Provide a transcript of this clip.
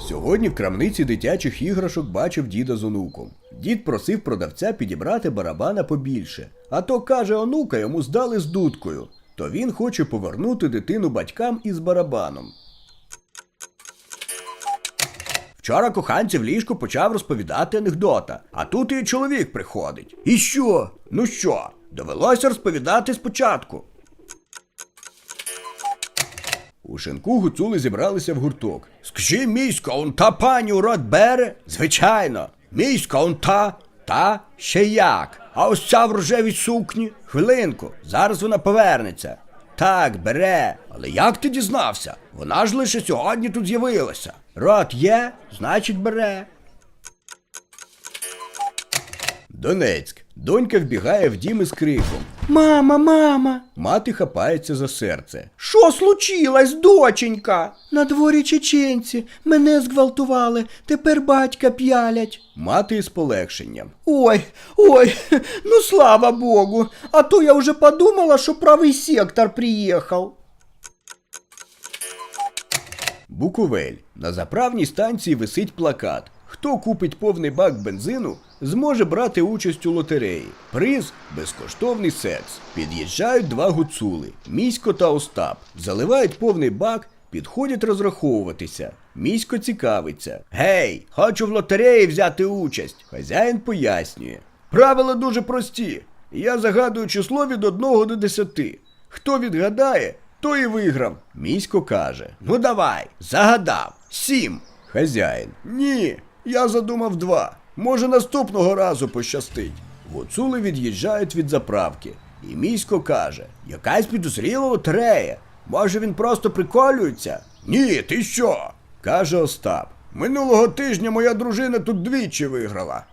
Сьогодні в крамниці дитячих іграшок бачив діда з онуком. Дід просив продавця підібрати барабана побільше, а то каже, онука йому здали з дудкою. То він хоче повернути дитину батькам із барабаном. Вчора коханці в ліжку почав розповідати анекдота, а тут і чоловік приходить. І що? Ну що? Довелося розповідати спочатку. У шинку гуцули зібралися в гурток. Скажи, місько, он та пані у рот бере? Звичайно. Місько, он та, та ще як. А ось ця в рожевій сукні. Хвилинку, зараз вона повернеться. Так, бере. Але як ти дізнався? Вона ж лише сьогодні тут з'явилася. Рот є, значить бере. Донецьк. Донька вбігає в дім із криком. Мама, мама. Мати хапається за серце. Що случилось, доченька? На дворі чеченці. Мене зґвалтували. Тепер батька п'ялять. Мати із полегшенням. Ой, ой, ну слава Богу. А то я вже подумала, що правий сектор приїхав. Буковель. На заправній станції висить плакат. Хто купить повний бак бензину, зможе брати участь у лотереї. Приз безкоштовний секс. Під'їжджають два гуцули Місько та Остап. Заливають повний бак, підходять розраховуватися. Місько цікавиться. Гей, хочу в лотереї взяти участь. Хазяїн пояснює. Правила дуже прості. Я загадую число від 1 до 10. Хто відгадає, той і виграв. Місько каже: Ну давай, загадав. Сім. Хазяїн. Ні, я задумав два. Може, наступного разу пощастить. Гуцули від'їжджають від заправки. І місько каже: якась підозріла лотерея. Може він просто приколюється? Ні, ти що? каже Остап. Минулого тижня моя дружина тут двічі виграла.